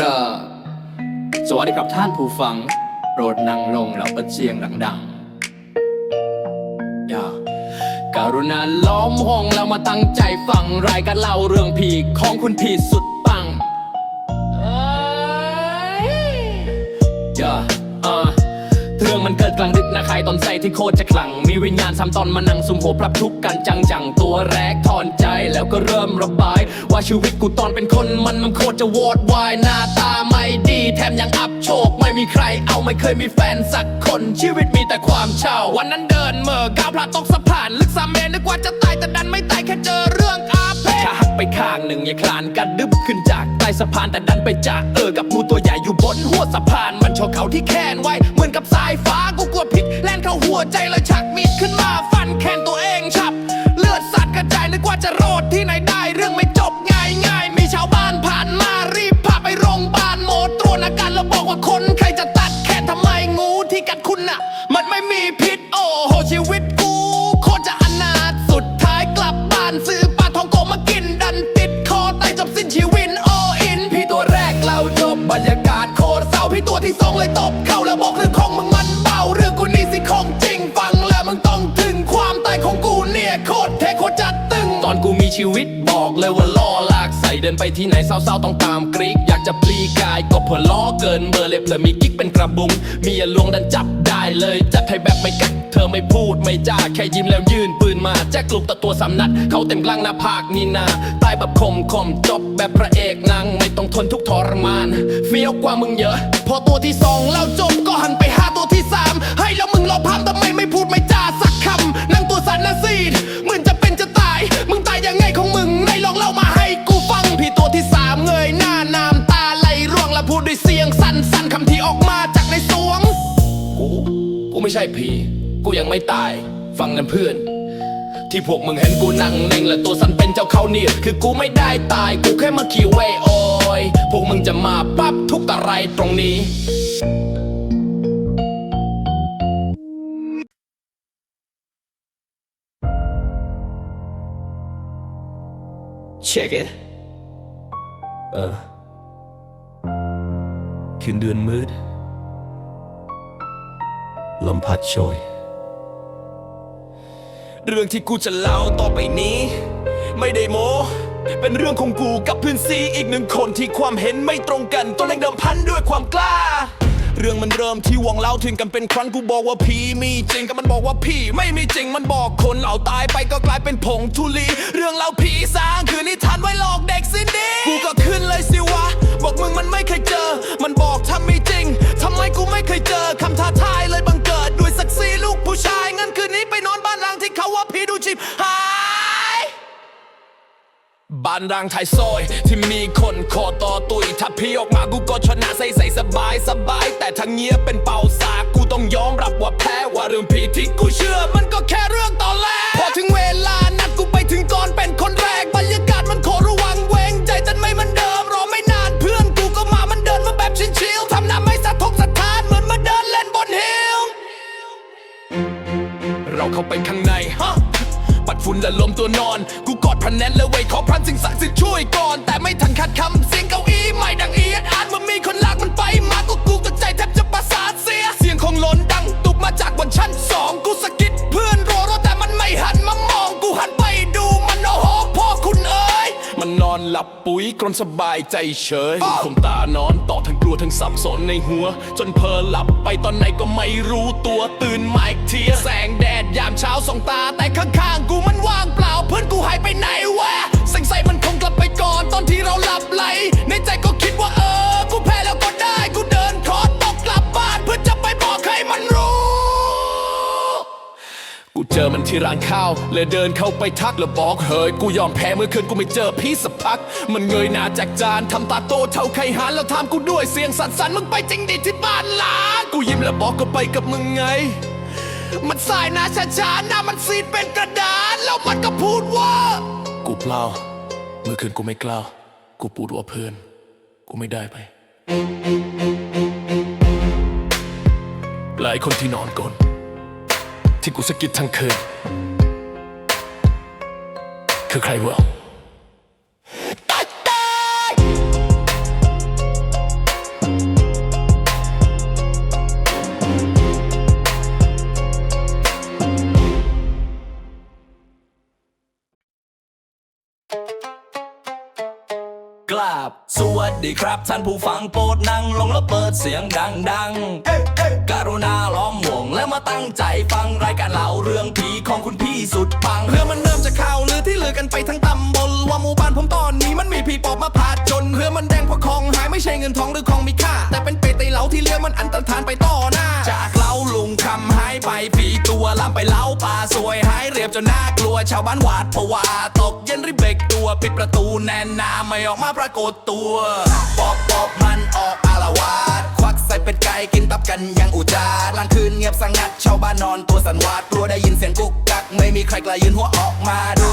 รสวัสดีครับท่านผู้ฟัง โปรดนั่งลงแล้วเปิดเสียงดังๆอย่าการุณาล้อมห้องแล้วมาตั้งใจฟังรายการเล่าเรื่องผีของคุณผีสุดางดึกนะใครตอนใจที่โคตรจะขลัง มีวิญญาณซ้ำตอนมานั่งสุมโหปรับทุกข์กันจังจังตัวแรกถอนใจแล้วก็เริ่มระบาย ว่าชีวิตกูตอนเป็นคนมันมันโคตรจะวอดวายหน้าตาไม่ดีแถมยังอับโชค ไม่มีใครเอาไม่เคยมีแฟนสักคนชีวิตมีแต่ความเช่าวันนั้นเดินเมื่อก้าวพลาดตกสะพานลึกสามเมตรนึกว่าจะตายแต่ดันไม่ตายแค่เจอเรื่องอาเพศขาหักไปข้างหนึ่งอย่าคลานกระดึบขึ้นจากใต้สะพานแต่ดันไปจ่าเออกับงูตัวใหญ่อยู่บนหัวสะพาน มันชกเขาที่แขนไว้เหมือนกับสายฟ้ากู หัวใจเลยชักมีดขึ้นมาฟันแขนตัวเองฉับ เลือดสัดกระจายนึกว่าจะรอดที่ไหนได้เรื่องไม่จบง่ายง่ายมีชาวบ้านผ่านมารีบพาไปโรงพยาบาลหมอตรวจอาการแล้วบอกว่าคนใครจะตัดแขนทำไมงูที่กัดคุณน่ะ มันไม่มีพิษโอ้โหชีวิตกูโคตรจะอนาถสุดท้ายกลับบ้านซื้อปลาทองโกมากินดันติดคอตายจบสิ้นชีวิตโออินพี่ตัวแรกเราจบบรรยากาศโคตรเศร้าพี่ตัวที่สองเลยตบ ชีวิตบอกเลยว่าล่อลากใส่เดินไปที่ไหนเศร้าๆต้องตามกรีกอยากจะปลีกายก็เพื่อล้อเกินเบอร์เล็บเลยมีกิ๊กเป็นกระบุง มีอย่าลวงดันจับได้เลยจัดให้แบบไม่กักเธอไม่พูดไม่จ้าแค่ยิ้มแล้วยื่นปืนมาแจ็คลูกตะตัวสำนัด เขาเต็มกลางหน้าผากนีนาตายแบบคมคมจบแบบพระเอกนางไม่ต้องทนทุกทรมาน เฟี้ยวกว่ามึงเยอะ พอตัวที่สองแล้วจบก็หันไปหาตัวที่สามให้แล้วมึงรอพัมทำไมไม่พูดไม่จ้าสักคำนั่งตัวสั่นนาซีด ใช่ผี กูยังไม่ตาย ฟังกันเพื่อน ที่พวกมึงเห็นกูนั่งนิ่งและตัวสั่นเป็นเจ้าเขาเนี่ยคือกูไม่ได้ตาย กูแค่มาขี่เวยโอยพวกมึงจะมาปั๊บทุกอะไรตรงนี้ Check it เออคืนเดือนมืด ลมพัดโชย เรื่องที่กูจะเล่าต่อไปนี้ ไม่ได้โม เป็นเรื่องของกูกับเพื่อนซีอีกหนึ่งคนที่ความเห็นไม่ตรงกันตัวเล็งเดิมพันด้วยความกล้า เรื่องมันเริ่มที่วงเล่าถึงกันเป็นครั้งกูบอกว่าผีมีจริงก็มันบอกว่าผีไม่มีจริงมันบอกคนเอาตายไปก็กลายเป็นผงทุลี เรื่องเล่าผีสร้างคือนิทานไว้หลอกเด็กสิดีกูก็ขึ้นเลยสิวะ บอกมึงมันไม่เคยเจอ มันบอกถ้ามีจริงทำไมกูไม่เคยเจอคำท้าทายเลยบังเกิด ผู้ชายงั้นคืนนี้ไปนอนบ้านร้างที่เขาว่าผีดูชิบหายบ้านรางไทยซอย ที่มีคนคอต่อตุย ถ้าพี่ออกมากูก็ชนะใส่ใส่สบายสบาย แต่ทางเงียเป็นเป่าสากกูต้องยอมรับว่าแพ้ว่าเรื่องผีที่กูเชื่อมัน พระแนนและไว้ขอพระสิ่งศักดิ์สิทธิ์ช่วยก่อน แต่ไม่ทันขัดคำเสียงเก้าอี้ไม่ดังเอียดอาร์ตเมื่อมีคนลากมันไปมาก็กูก็ใจแทบจะประสาทเสีย เสียงของหลนดังตุบมาจากบนชั้นสองกูสะกิดเพื่อนรอรอแต่มันไม่หันมามองกูหันไปดูมันโอ้โหพ่อคุณเอ๋ยมันนอนหลับปุ๋ยกรนสบายใจเฉยคมตานอนต่อทั้งกลัวทั้งสับสนในหัว จนเพลอหลับไปตอนไหนก็ไม่รู้ตัวตื่นมาอีกทีแสงแดดยามเช้าส่องตาแต่ข้าง ที่ร้านข้าวเลยเดินเข้าไปทักแล้วบอกเฮ้ยกูยอมแพ้เมื่อคืนกูไม่เจอพี่สักพัก มันเงยหน้าจากจานทำตาโตเท่าไข่หานแล้วถามกูด้วยเสียงสั่นๆมึงไปจริงดิที่บ้านล้างกูยิ้มแล้วบอกก็ไปกับมึงไง มันสายหน้าช้าๆหน้ามันซีดเป็นกระดานแล้วมันก็พูดว่า กูเปล่าเมื่อคืนกูไม่กล้ากูพูดว่าเพื่อนกูไม่ได้ไปหลายคนที่นอนกลน ที่กูสะกิดทั้งคืน คือใครวะ ดีครับท่านผู้ฟังโปรดนั่งลงแล้วเปิดเสียงดังๆกรุณาล้อมวงแล้วมาตั้งใจฟังรายการเล่าเรื่องผีของคุณพี่สุดปังเรื่องมันเริ่มจากข่าวลือที่ลือกันไปทั้งตำบลว่าหมู่บ้านผมตอนนี้มันมีผีปอบมาพาดจนเรือมันแดงเพราะของหายไม่ใช่เงินทองหรือของมีค่า แต่เป็นเป็ดไตเหลาที่เลี้ยงมันอันตรธานไปต่อหน้าจากเล้าลุงคำหายไปผี ตัวลามไปเล้าป่าสวยหายเรียบจนน่ากลัวชาวบ้านหวาดผวาตกเย็นรีบเบรกตัวปิดประตูแน่นหนาไม่ออกมาปรากฏตัวปอบปอบมันออกอารวาสควักใส่เป็ดไก่กินตับกันยังอุจาดกลางคืนเงียบสงัดชาวบ้านนอนตัวสันวาดกลัวได้ยินเสียงกุกกักไม่มีใครกล้ายืนหัวออกมาดู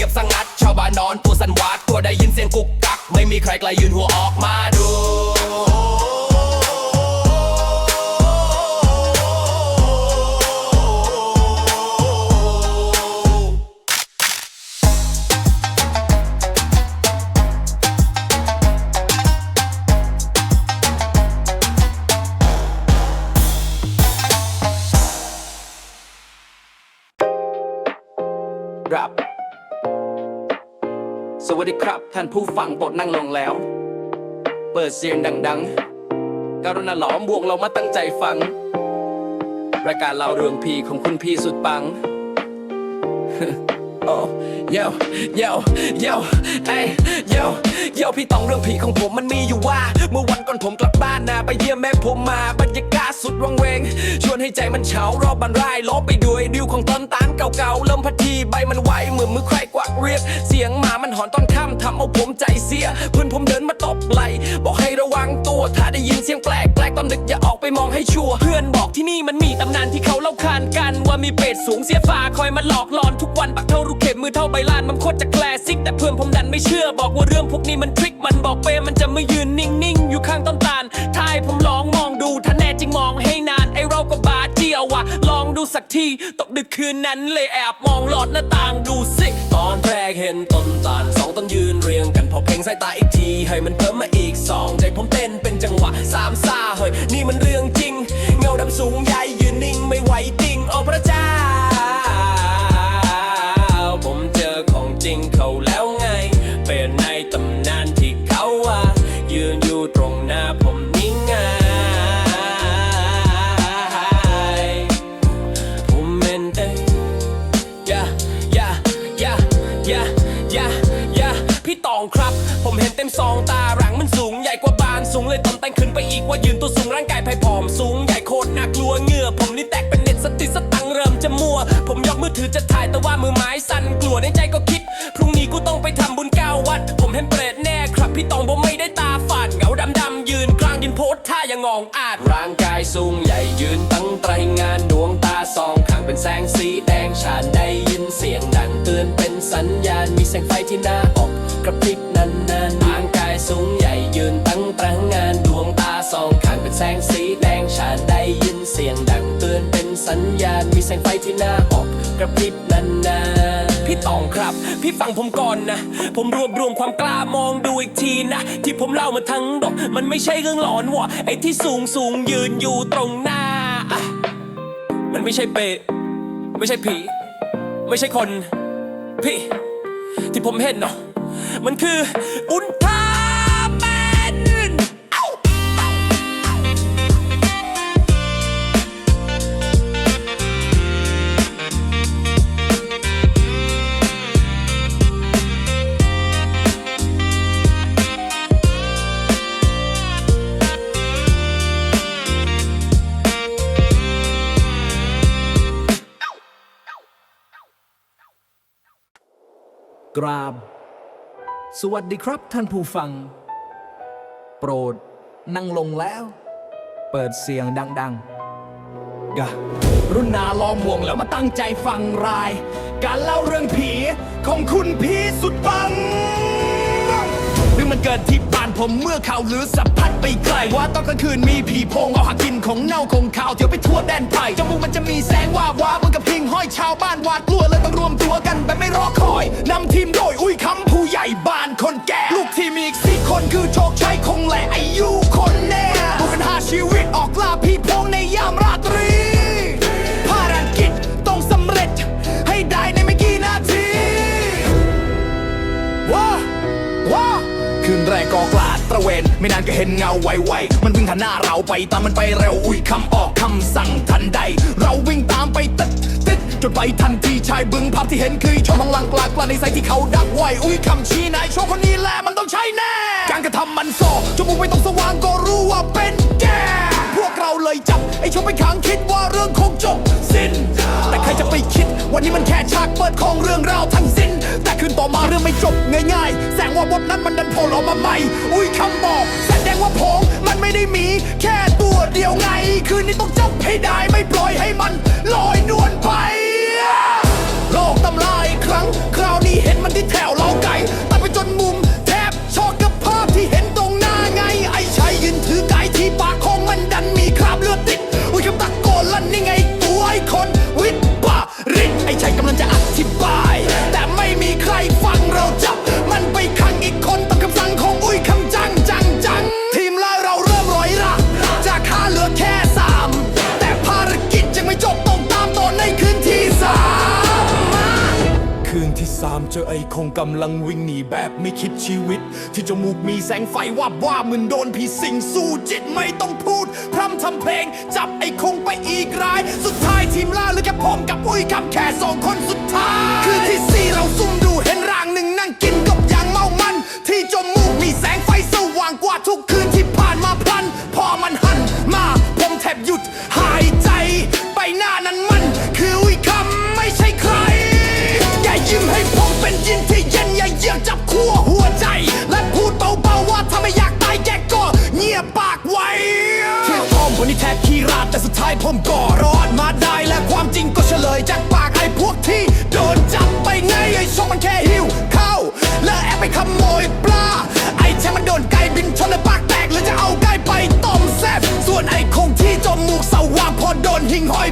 เงียบสงัด ชาวบ้านนอนตัวสันวาดกลัวได้ยินเสียงกุกกัก ไม่มีใครกล้ายืนหัวออกมาดู ท่านผู้ฟังโปรดนั่งลงแล้ว เปิดเสียงดังๆกรุณาหลอมวงเรามาตั้งใจฟัง รายการเล่าเรื่องพีของคุณพี่สุดปัง โอ้เยวเยวเอ้เยวเยวพี่ต้องเรื่องผีของผมมันมีอยู่ว่า เมื่อวันก่อนผมกลับบ้านนะไปเยี่ยมแม่ผมมาบรรยากาศสุดวังเวง ชวนให้ใจมันเฉารอบบันไร่ล้อไปด้วยดิวของต้นตาลเก่าๆเริ่มพัดทีใบมันไหวเหมือนมือใครกวักเรียก เสียงหมามันหอนตอนค่ำทำเอาผมใจเสีย เพื่อนผมเดินมาตบไหล บอกให้ระวังตัวถ้าได้ยินเสียงแปลกแปลกๆตอนดึกอย่าออกไปมองให้ชัวร์เพื่อนบอกที่นี่มันมีตำนานที่เขาเล่าขานกัน ว่ามีเป็ดสูงเสียฟ้าคอยมาหลอกหลอนทุกวันปักเท่ารูเข็มมือเท่าใบลานมันโคตรจะแคลสิก แต่เพื่อนผมดันไม่เชื่อ บอกว่าเรื่องพวกนี้มันทริค มันบอกเปมันจะไม่ยืนนิ่งๆ อยู่ข้างต้นตาลทายผมลองมองดูถ้าแน่จริงมองให้นาน ไอเราก็บาดเจียววะลองดูสักทีตกดึกคืนนั้นเลยแอบมองหลอดหน้าต่างดูสิ ตอนแรกเห็นต้นตาลสองต้นยืนเรียงกันพอเพ่งสายตาอีกทีให้มันเพิ่มมาอีกสองใจผมเต้นเป็นจังหวะสามซาเฮ้ยนี่มันเรื่องจริง เงาดำสูงใหญ่ ว่ายืนตัวสูงร่างกายไผ่ผอมสูงใหญ่โคตรน่ากลัวเหงื่อ ผมนี่แตกเป็นเน็ตสติสตังเริ่มจะมัว ผมยกมือถือจะถ่ายแต่ว่ามือไม้สั่นกลัวในใจก็คิด พรุ่งนี้กูต้องไปทำบุญเก้าวัด ผมเห็นเปรตแน่ครับพี่ตองผมไม่ได้ตาฝาดเงาดำๆยืนกลางยืนโพสท่าย่างงองอาจร่างกายสูงใหญ่ยืนตั้งไตรงานดวงตาสองข้างเป็นแสงสีแดงฉานได้ยินเสียงดังเตือนเป็นสัญญาณมีแสงไฟที่หน้าอกกระพริบนานๆ สูงใหญ่ยืนตั้งตรงงานดวงตาสองข้างเป็นแสงสีแดงฉานได้ยินเสียงดังเตือนเป็นสัญญาณมีแสงไฟที่หน้าออกกระพริบนานๆพี่ตองครับ พี่ฟังผมก่อนนะ ผมรวบรวมความกล้ามองดูอีกทีนะ ที่ผมเล่ามาทั้งดอก มันไม่ใช่เรื่องหลอนวะไอ้ที่สูงสูงยืนอยู่ตรงหน้าอะมันไม่ใช่เปรตไม่ใช่ผี ไม่ใช่คน พี่ ที่ผมเห็นเนาะมันคืออุลตร้า กราบ สวัสดีครับท่านผู้ฟัง โปรดนั่งลงแล้ว เปิดเสียงดังๆกะรุ่นนาล้อมวงแล้วมาตั้งใจฟังราย การเล่าเรื่องผีของคุณพี่สุดปังหรือมันเกิดที่บ้าน ผมเมื่อข่าวหรือสับพัดไปไกลว่าตอนกลางคืนมีผีโพงเอาหากินของเน่าของข่าวเที่ยวไปทั่วแดนไทยจมูกมันจะมีแสงว่าบวาบนกับพิงห้อยชาวบ้านหวาดกลัวเลยต้องรวมตัวกันแบบไม่รอคอยนำทีมโดยอุ้ยคำผู้ใหญ่บ้านคนแก่ ลูกทีมอีกสี่คนคือโชคชัยคงแหละอายุานก็เห็นเงาไวๆมันวิ่งทางหน้าเราไปตามมันไปเร็วอุ้ยคำออกคำสั่งทันใด เราวิ่งตามไปตึ๊ดตึ๊ดจนไปทันทีชายบึงภาพที่เห็นคือชมพลังกลากลาในไซที่เขาดักไว้อุ้ยคำชี้นายโชว์คนนี้แหละมันต้องใช่แน่ การกระทำมันโซจมูกไม่ต้องสว่างก็รู้ว่าเป็นแก เราเลยจับ ไอ้ชมไปขังคิดว่าเรื่องคงจบสิ้น แต่ใครจะไปคิด วันนี้มันแค่ฉากเปิดของเรื่องราวทั้งสิ้น แต่คืนต่อมาเรื่องไม่จบง่ายๆ แสงว่าบทนั้นมันดันโผล่ออกมาใหม่ อุ้ยคำบอก แสดงว่าผงมันไม่ได้มี แค่ตัวเดียวไง คืนนี้ต้องจับให้ได้ไม่ปล่อยให้มันลอยนวลไปโล คงกำลังวิ่งหนีแบบไม่คิดชีวิต ที่จมูกมีแสงไฟวาบว่าเหมือนโดนผีสิงสู้จิตไม่ต้องพูด พร่ำทำเพลง จับไอ้คงไปอีกราย สุดท้ายทีมล่าเหลือแค่ผมกับอุ้ยกับแค่สองคนสุดท้าย คือที่สี่เราสู้ ผมก็รอดมาได้และความจริงก็เฉลยจากปากไอ้พวกที่โดนจับไปไงไอ้ชกมันแค่หิวเข้า และแอบไปขโมยปลา ไอ้แช่มันโดนไก่บินชนและปากแตกแล้วจะเอาไก่ไปต้มแซ่บส่วนไอ้คงที่จมูกสว่างพอโดนหิ่งห้อย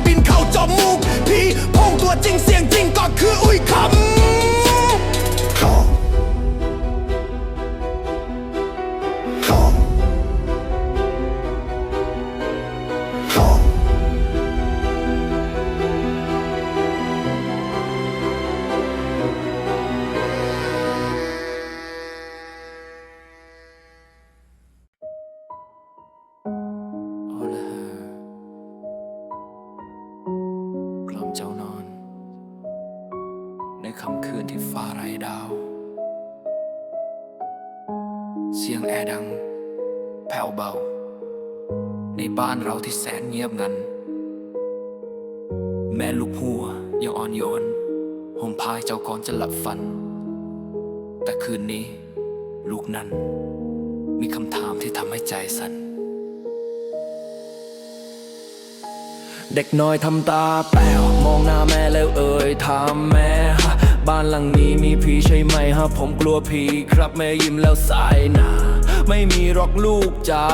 เราที่แสนเงียบงัน แม่ลูกหัวยังอ่อนโยนห่มพายเจ้าก่อนจะหลับฝัน แต่คืนนี้ ลูกนั้น มีคำถามที่ทำให้ใจสั่นเด็กน้อยทำตาแป๋วมองหน้าแม่แล้วเอ่ยถามแม่ฮะบ้านหลังนี้มีผีใช่ไหมฮะผมกลัวผีครับแม่ยิ้มแล้วสายหนาไม่มีหรอกลูกจ๋า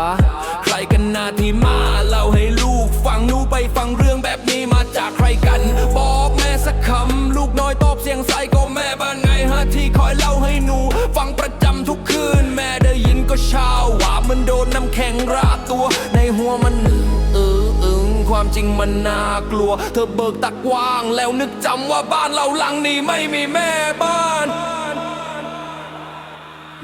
ที่มาเล่าให้ลูกฟังหนูไปฟังเรื่องแบบนี้มาจากใครกัน บอกแม่สักคำ ลูกน้อยตอบเสียงใสก็แม่บ้านไงฮะที่คอยเล่าให้หนู ฟังประจำทุกคืน แม่ได้ยินก็ชาว่ามันโดนน้ำแข็งราดตัว ในหัวมันเออเออความจริงมันน่ากลัว เธอเบิกตากว้างแล้วนึกจำว่าบ้านเราหลังนี้ไม่มีแม่บ้าน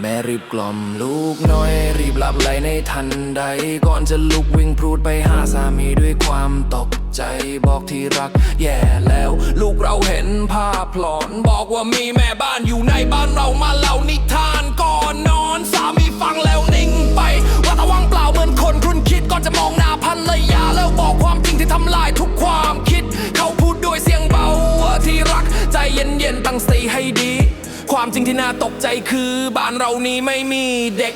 แม่รีบกล่อมลูกน้อย รีบหลับไหลในทันใด ก่อนจะลุกวิ่งพรูดไปหาสามีด้วยความตกใจบอกที่รัก แย่แล้ว ลูกเราเห็นภาพหลอน บอกว่ามีแม่บ้านอยู่ในบ้านเรามาเล่านิทานก่อนนอน สามีฟังแล้วนิ่งไป ว่าตะวังเปล่าเหมือนคนครุ่นคิดก่อนจะมองหน้าภรรยาแล้วบอกความจริงที่ทำลายทุกความคิด เขาพูดด้วยเสียงเบาว่าที่รัก ใจเย็นๆตั้งสติให้ดี ความจริงที่น่าตกใจคือบ้านเรานี้ไม่มีเด็ก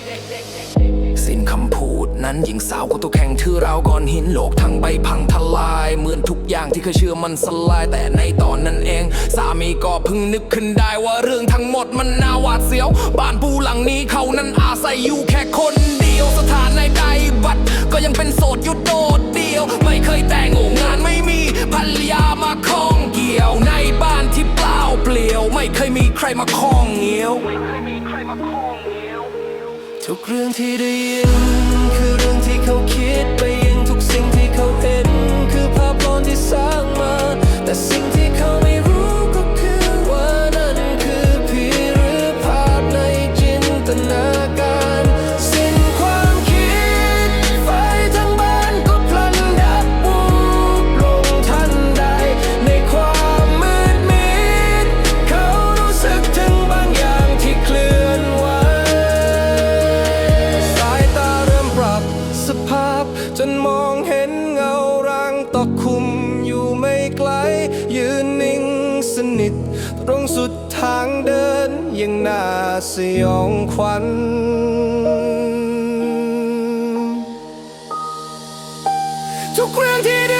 สิ้นคำพูดนั้นหญิงสาวก็ตัวแข็งทื่อเราวก้อนหินโลกทั้งใบพังทลาย เหมือนทุกอย่างที่เคยเชื่อมันสลาย แต่ในตอนนั้นเอง สามีก็เพิ่งนึกขึ้นได้ว่าเรื่องทั้งหมดมันน่าหวาดเสียว บ้านปูหลังนี้เขานั้นอาศัยอยู่แค่คนเดียวียวสถานในใดบัตรก็ยังเป็นโสดอยุดโดดเดียว ไม่เคยแต่งงานไม่มีภรรยามาข้องเกี่ยวในบ้านที่เปล่าเปลี่ยว ไม่เคยมีใครมาข้องเงี้ยว ทุกเรื่องที่ได้ยินคือเรื่องที่เขาคิดไปเองทุกสิ่งที่เขาเห็น คือภาพลอนที่สร้างมา แต่สิ่งที่ องขวัญ ทุกเรื่องที่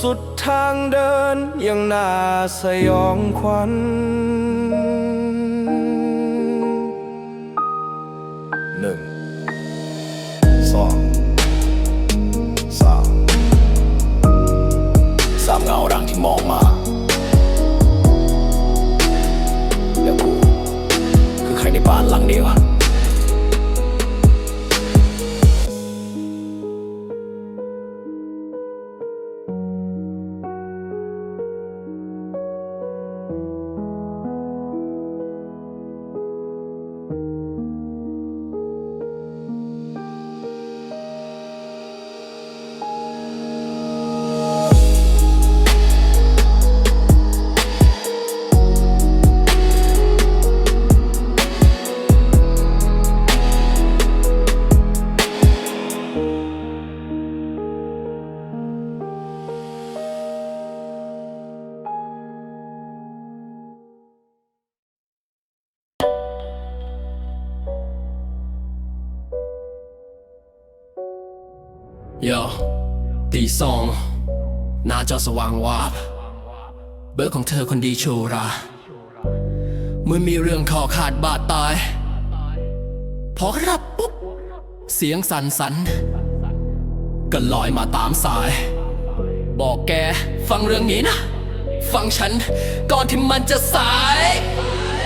สุดทางเดินยังน่าสยองขวัญหนึ่งสองสามสามเงาร่างที่มองมาแล้วกูคือใครในบ้านหลังนี้วะ โยตีสองหน้าจอสว่างวาบเบอร์ของเธอคนดีโชราเมื่อมีเรื่องคอขาดบาดตาย พอรับปุ๊บ เสียงสันสันก็ลอยมาตามสาย บอกแกฟังเรื่องนี้นะ ฟังฉันก่อนที่มันจะสาย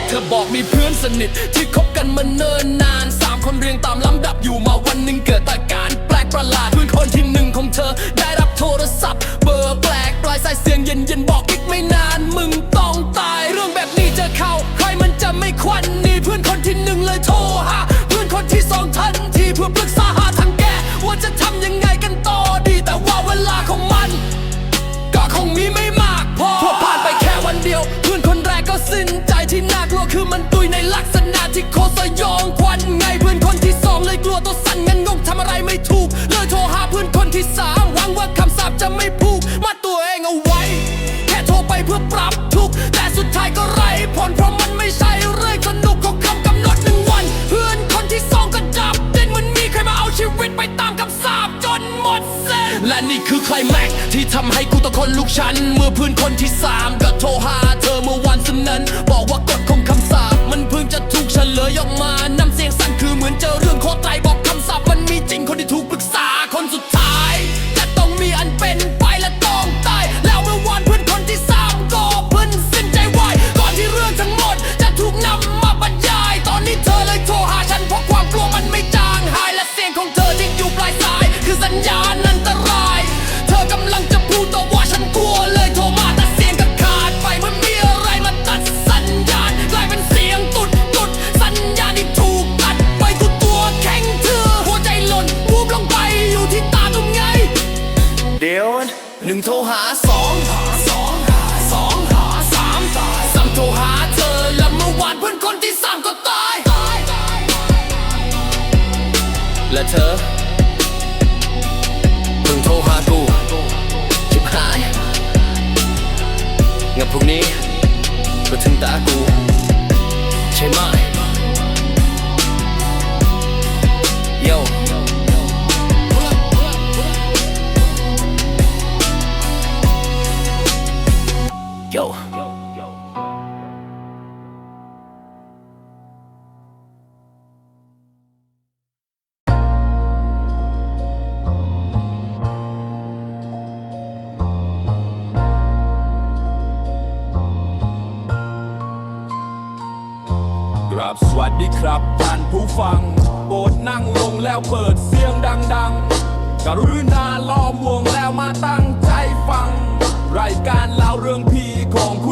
เธอบอกมีเพื่อนสนิทที่คบกันมาเนิ่นนานสามคนเรียงตามลำดับอยู่มาวันหนึ่งเกิดอาการแประหลาดเพื่อนคนที่หนึ่งของเธอ ได้รับโทรศัพท์ เบอร์แปลกปลายสายเสียงเย็นเย็นบอกอีกไม่นานมึงต้องตายเรื่องแบบนี้เจอเข้าใครมันจะไม่ควันนี่เพื่อนคนที่หนึ่งเลยโทรหาเพื่อนคนที่สองทัน ที่สามหวังว่าคำสาปจะไม่ผูกมาตัวเองเอาไว้ แค่โทรไปเพื่อปรับทุกแต่สุดท้ายก็ไร้ผลเพราะมันไม่ใช่เรื่องสนุกของคำกำหนดหนึ่งวัน เพื่อนคนที่สองก็จับเด่นเหมือนมีใครมาเอาชีวิตไปตามคำสาปจนหมดเส้นและนี่คือใครแม็กที่ทำให้กูตะคนลุกชัน เมื่อเพื่อนคนที่สามก็โทรหาเธอเมื่อวันสนั้น บอกว่ากฎของคำสาปมันเพิ่งจะถูกเฉลยออกมา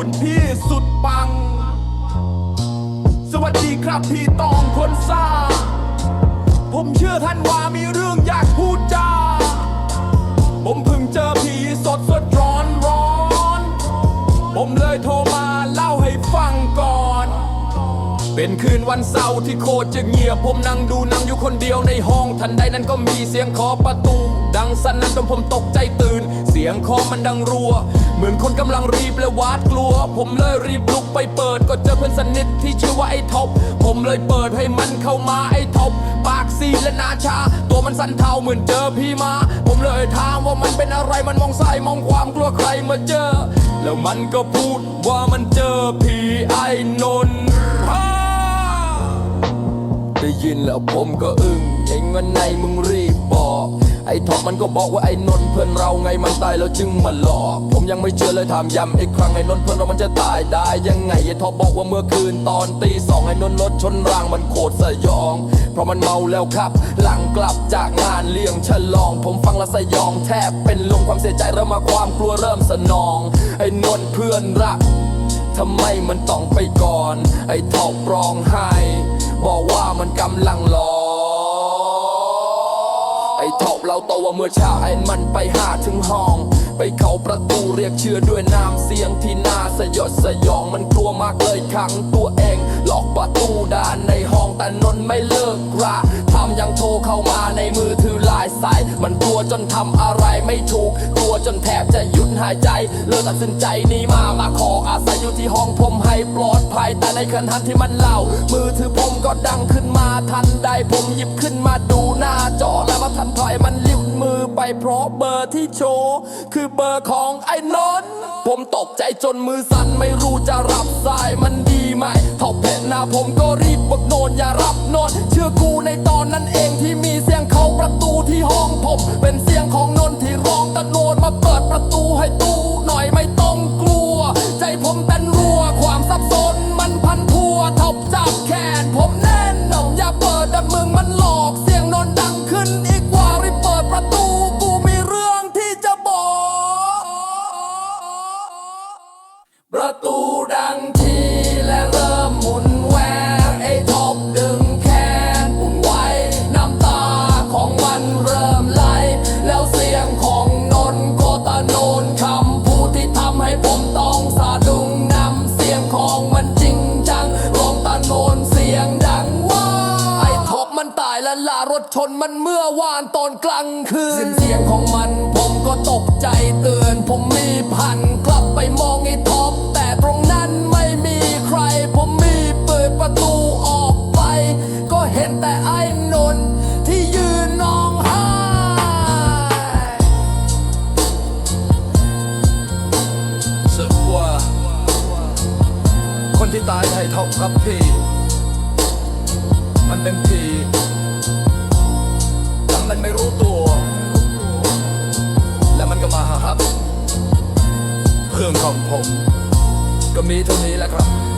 คุณพี่สุดปัง สวัสดีครับพี่ตองคนซ่า ผมเชื่อท่านว่ามีเรื่องอยากพูดจา ผมเพิ่งเจอผีสดสดร้อนร้อน ผมเลยโทรมาเล่าให้ฟังก่อน เป็นคืนวันเสาร์ที่โคตรจะเงียบ ผมนั่งดูหนังอยู่คนเดียวในห้องทันใดนั้นก็มีเสียงเคาะประตู ดังสนั่นจนผมตกใจตื่น สียงเคาะมันดังรัว เหมือนคนกำลังรีบและหวาดกลัว ผมเลยรีบลุกไปเปิดก็เจอเพื่อนสนิทที่ชื่อว่าไอ้ท็อปผมเลยเปิดให้มันเข้ามาไอ้ท็อปปากซีดและหนาชา ตัวมันสั่นเทาเหมือนเจอพี่มา ผมเลยถามว่ามันเป็นอะไรมันมองซ้ายมองความกลัวใครมาเจอ แล้วมันก็พูดว่ามันเจอผีไอ้นนท์ได้ยินแล้วผมก็อึ้งเองวันไหนมึงรีบบ อกไอ้ท็อปมันก็บอกว่าไอ้นนท์เพื่อนเราไงมันตายแล้วจึงมาหลอก ผมยังไม่เชื่อเลยถามย้ำอีกครั้งไอ้นนท์เพื่อนเรามันจะตายได้ยังไงไอ้ท็อปบอกว่าเมื่อคืนตอนตีสองไอ้นนท์รถชนรางมันโคตรสยอง เพราะมันเมาแล้วครับ หลังกลับจากงานเลี้ยงฉลอง ผมฟังแล้วสยองแทบเป็นลมความเสียใจเริ่มมาความกลัวเริ่มสนอง ไอ้นนท์เพื่อนรักทำไมมันต้องไปก่อน ไอ้ทอบร้องไห้บอกว่ามันกำลังรอ เราโตว่าเมื่อเช้าไอ้มันไปหาถึงห้อง ไปเข้าประตูเรียกเชื่อด้วยน้ำเสียงที่น่าสยดสยองมันกลัวมากเลยขังตัวเองล็อกประตูด้านในห้องแต่นนไม่เลิกราทำยังโทรเข้ามาในมือถือหลายสาย มันกลัวจนทำอะไรไม่ถูกกลัวจนแทบจะหยุดหายใจเลยตัดสินใจนีมามาขออาศัยอยู่ที่ห้องผมให้ปลอดภัยแต่ในขณะที่มันเล่า มือถือผมก็ดังขึ้นมาทันใดผมหยิบขึ้นมาดูหน้าจอแล้วมาทันถอยมันลิ้วมือไปเพราะเบอร์ที่โชว์คือเบอร์ของไอ้นนท์ผมตกใจจนมือสั่นไม่รู้จะรับสายมันดีไหมทอบเพนหน้าผมก็รีบบอกโนนอย่ารับนอนเชื่อกูในตอนนั้นเองที่มีเสียงเข้าประตูที่ห้องผม เป็นเสียงของนนที่ร้องตะโนนมาเปิดประตูให้ตู้หน่อยไม่ต ดังทีและเริ่มหมุนแหวกไอ้ท็อปดึงแขนปุ่นไว้ น้ำตาของมันเริ่มไหล แล้วเสียงของนนท์ก็ตะโนนคำพูดที่ทำให้ผมต้องสะดุ้งนำเสียงของมันจริงจังร้องตะโนนเสียงดังว่าไอ้ท็อปมันตายและลารถชนมันเมื่อวานตอนกลางคืนเสียงของมันผมก็ตกใจเตือนผมมีพันกลับไปมองไอ้ เขาครับพี่ มันเป็นผีแต่มันไม่รู้ตัว แล้วมันก็มาหาครับเรื่องของผม ก็มีเท่านี้แหละครับ